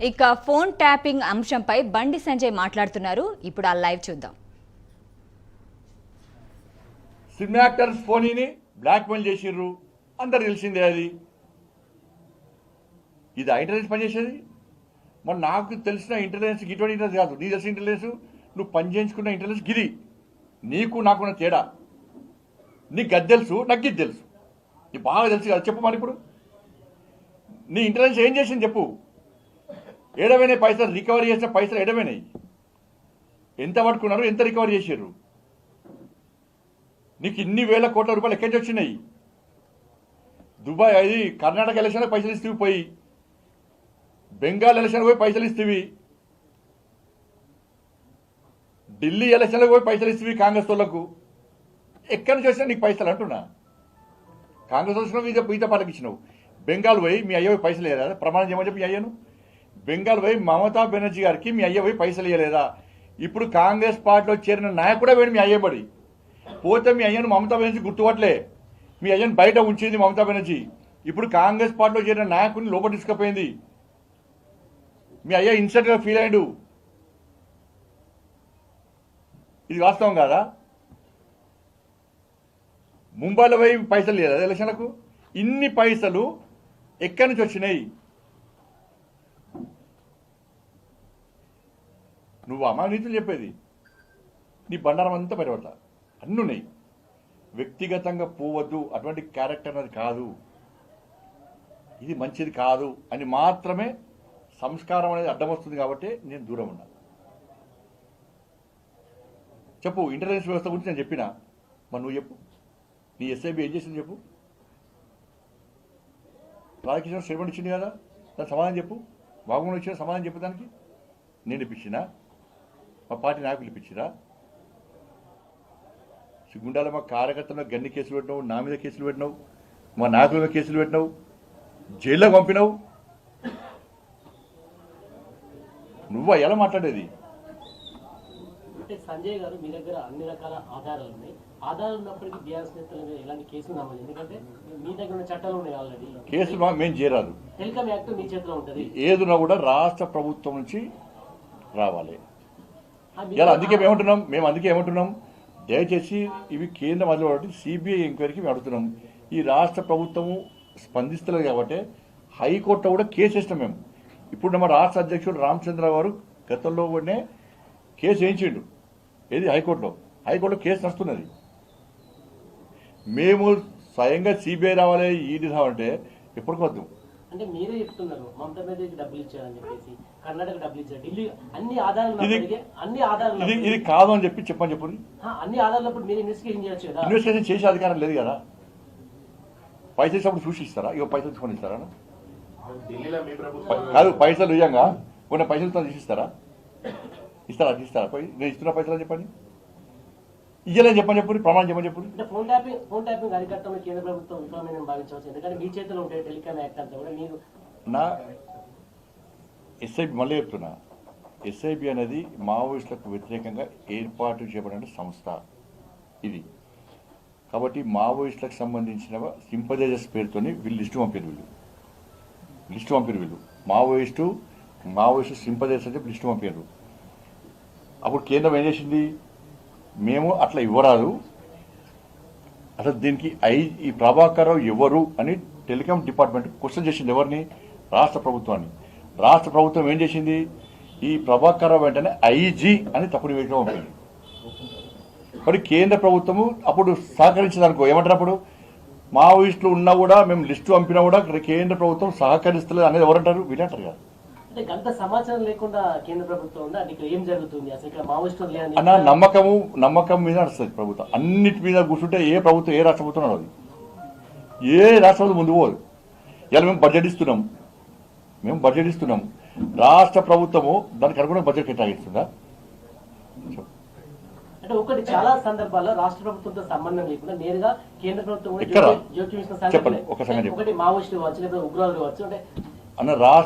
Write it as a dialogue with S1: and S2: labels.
S1: ఇక phone tapping అంశంపై బండి సంజయ్ మాట్లాడుతున్నారు. ఇప్పుడు ఆ లైవ్ చూద్దాం.
S2: సినిమా యాక్టర్స్ ఫోనీని బ్లాక్మెయిల్ చేసిర్రు. అందరు తెలిసిందే అది. ఇది ఇంటెలిజెన్స్ పనిచేసేది మరి నాకు తెలిసిన ఇంటెలిజెన్స్ ఇటువంటి ఇంటెలిజెన్స్ కాదు. నీ తెలిసిన ఇంటెలిజెన్స్ నువ్వు పని చేయించుకున్న ఇంటెలిజెన్స్ గిది నీకు నాకున్న తేడా. నీకు గది తెలుసు నాకు ఇది తెలుసు. నీకు బాగా తెలుసు కదా చెప్పు మరి ఇప్పుడు. నీ ఇంటెలిజెన్స్ ఏం చేసింది చెప్పు. ఏడవైనాయి పైసలు రికవరీ చేసిన పైసలు ఏడవైనాయి. ఎంత పట్టుకున్నారు ఎంత రికవరీ చేసారు నీకు ఇన్ని వేల కోట్ల రూపాయలు ఎక్కడి వచ్చినాయి? దుబాయ్ అది కర్ణాటక ఎలక్షన్లో పైసలు ఇస్తేవి పోయి బెంగాల్ ఎలక్షన్లో పోయి పైసలు ఇస్తేవి ఢిల్లీ ఎలక్షన్లకు పోయి పైసలు ఇస్తేవి కాంగ్రెస్ వాళ్ళకు. ఎక్కడి నుంచి వచ్చినా నీకు పైసలు అంటున్నా? కాంగ్రెస్ వచ్చినావు మీద ఈత పాటకి ఇచ్చినావు. బెంగాల్ పోయి మీ అయ్యో పైసలు లేదా ప్రమాణం చేయమని చెప్పి అయ్యాను? బెంగాల్ పోయి మమతా బెనర్జీ గారికి మీ అయ్య పోయి పైసలు ఇవ్వలేదా ఇప్పుడు కాంగ్రెస్ పార్టీలో చేరిన నాయకుడ వేడు మీ అయ్యబడి పోతే మీ అయ్యను మమతా బెనర్జీ గుర్తుపట్టలే. మీ అయ్యను బయట ఉంచింది మమతా బెనర్జీ. ఇప్పుడు కాంగ్రెస్ పార్టీలో చేరిన నాయకుడిని లోపల తీసుకుపోయింది. మీ అయ్య ఇన్సల్ట్గా ఫీల్ అయ్యాడు. ఇది వాస్తవం కాదా? ముంబైలో పోయి పైసలు లేదా ఎలక్షన్లకు? ఇన్ని పైసలు ఎక్కడి నుంచి వచ్చినాయి? నువ్వు అమానీతులు చెప్పేది. నీ బండారం అంతా బయటపడతా అన్నీ ఉన్నాయి. వ్యక్తిగతంగా పోవద్దు అటువంటి క్యారెక్టర్ అనేది కాదు. ఇది మంచిది కాదు అని మాత్రమే సంస్కారం అనేది అడ్డం వస్తుంది కాబట్టి నేను దూరం ఉన్నా. చెప్పు ఇంటెలిజెన్స్ వ్యవస్థ గురించి నేను చెప్పిన. మరి నువ్వు చెప్పు. నీ ఎస్ఐబి ఏం చేసింది చెప్పు. రాధాకృష్ణ స్టేట్మెంట్ ఇచ్చింది కదా. దానికి సమాధానం చెప్పు. బాగుండా ఇచ్చిన సమాధానం చెప్పు దానికి. నేను ఇప్పించినా? మా పార్టీ నాయకులు ఇప్పించిరా సిగ్గుండాల మా కార్యకర్తల గన్ని కేసులు పెట్టినావు నా మీద కేసులు పెట్టినావు మా నాయకుల మీద కేసులు పెట్టినావు జైల్లో పంపినావు. నువ్వా? ఎలా మాట్లాడేది?
S3: అంటే సంజయ్ గారు మీ దగ్గర అన్ని రకాల ఆధారాలు ఉన్నాయి. ఆధారాలు ఉన్నప్పటికీ బీఆర్ఎస్ నేతల మీద ఎలాంటి కేసులు నమోదు ఎందుకంటే మీ దగ్గర ఉన్న చట్టాలు ఉన్నాయి ఆల్రెడీ
S2: కేసులు మా- మేము చేరాదు
S3: టెలికాం యాక్ట్ మీ చేతిలో ఉంటుంది.
S2: ఏదున్నా కూడా రాష్ట్ర ప్రభుత్వం నుంచి రావాలి. ఇలా అందుకే మేము ఏమంటున్నాం మేము అందుకే ఏమంటున్నాం దయచేసి ఇవి కేంద్రం అదిలో కాబట్టి సిబిఐ ఎంక్వైరీకి మేము అడుగుతున్నాం. ఈ రాష్ట్ర ప్రభుత్వము స్పందిస్తలేదు కాబట్టి హైకోర్టులో కూడా కేసు వేసినాం మేము. ఇప్పుడు మన రాష్ట్ర అధ్యక్షుడు రామచంద్ర గారు గతంలో కూడా కేసు వేయించిండు. ఏది? హైకోర్టులో. హైకోర్టులో కేసు నడుస్తున్నది. మేము స్వయంగా సిబిఐ రావాలి ఈడీ రావాలంటే ఎప్పటికొద్దు
S3: అంటే మీరే చెప్తున్నారు మమతా బెనర్జీకి డబ్బులు ఇచ్చారని చెప్పేసి కర్ణాటక డబ్బులు ఇచ్చారు ఢిల్లీ అన్ని ఆధారాలు అన్ని ఆధారాలు
S2: ఇది ఇది కాదు అని చెప్పి చెప్పని చెప్పు.
S3: ఆ, అన్ని ఆధారాలు ఉన్నప్పుడు మీరు ఇన్వెస్టిగేషన్ చేయొచ్చు కదా.
S2: ఇన్వెస్టిగేషన్ చేసే అధికారం లేదు కదా. పైసలు ఇచ్చినప్పుడు చూసి ఇస్తారా ఇక పైసలు తీసుకొని ఇస్తారా? కాదు పైసలు ఇయ్యంగా కొన్ని పైసలు తీసి ఇస్తారా? ఇస్తారా? తీస్తారా పోయి నేను ఇస్తున్న పైసలు చెప్పండి. ఇయ్యలేని చెప్పని చెప్పండి ప్రమాణం చెప్పని చెప్పండి.
S3: అంటే ఫోన్ ట్యాపింగ్ ఫోన్ ట్యాపింగ్ అరికట్టడంలో కేంద్ర ప్రభుత్వం విఫలమైన భావించవచ్చు. ఎందుకంటే మీ చేతిలో యాక్ట్ అంతా కూడా మీరు
S2: నా ఎస్ఐబి మళ్ళీ చెప్తున్నా. ఎస్ఐబి అనేది మావోయిస్టులకు వ్యతిరేకంగా ఏర్పాటు చేయబడిన సంస్థ ఇది. కాబట్టి మావోయిస్టులకు సంబంధించిన సింపదైజర్స్ పేరుతోని వీళ్ళు లిస్టు పంపారు వీళ్ళు. లిస్టు పంపారు వీళ్ళు. మావోయిస్టు మావోయిస్టు సింపదైజర్స్ అని చెప్పి లిస్టు పంపారు. అప్పుడు కేంద్రం ఏం చేసింది? మేము అట్లా ఇవ్వరాదు. అసలు దీనికి ఐ ఈ ప్రభాకర్ రావు ఎవరు అని టెలికాం డిపార్ట్మెంట్ క్వశ్చన్ చేసింది ఎవరిని? రాష్ట్ర ప్రభుత్వాన్ని. రాష్ట్ర ప్రభుత్వం ఏం చేసింది? ఈ ప్రభాకర్ రావు వెంటనే ఐజీ అని తప్పుడు వేయడం పంపింది. మరి కేంద్ర ప్రభుత్వము అప్పుడు సహకరించదనుకో ఏమంటారు అప్పుడు? మావోయిస్టులు ఉన్నా కూడా మేము లిస్టు పంపినా కూడా కేంద్ర ప్రభుత్వం సహకరిస్తలేదు అనేది ఎవరంటారు? వీళ్ళంటారు కదా.
S3: అంటే గంత సమాచారం లేకుండా కేంద్ర ప్రభుత్వం ఉందా? అంటే ఇక్కడ ఏం జరుగుతుంది? అసలు ఇక్కడ మావోయిస్టులు లేదని
S2: అన్న నమ్మకము నమ్మకం మీద నడుస్తుంది ప్రభుత్వం. అన్నిటి మీద కూర్చుంటే ఏ ప్రభుత్వం ఏ రాష్ట్ర ప్రభుత్వం నడవదు ఏ రాష్ట్ర ప్రభుత్వం ముందు పోదు. ఇలా మేము బడ్జెట్ ఇస్తున్నాం. మేము బడ్జెట్ ఇస్తున్నాం. రాష్ట్ర ప్రభుత్వము దానికి అనుగుణంగా బడ్జెట్ కేటాయిస్తుందా.
S3: అంటే ఒకటి చాలా సందర్భాల్లో రాష్ట్ర ప్రభుత్వంతో సంబంధం లేకుండా నేరుగా కేంద్ర ప్రభుత్వం? జోక్యం-
S2: చెప్పండి.
S3: ఒకటి మావోయిస్టులు కావచ్చు లేదా ఉగ్రవాదులు కావచ్చు అంటే
S2: అన్న రాష్ట్ర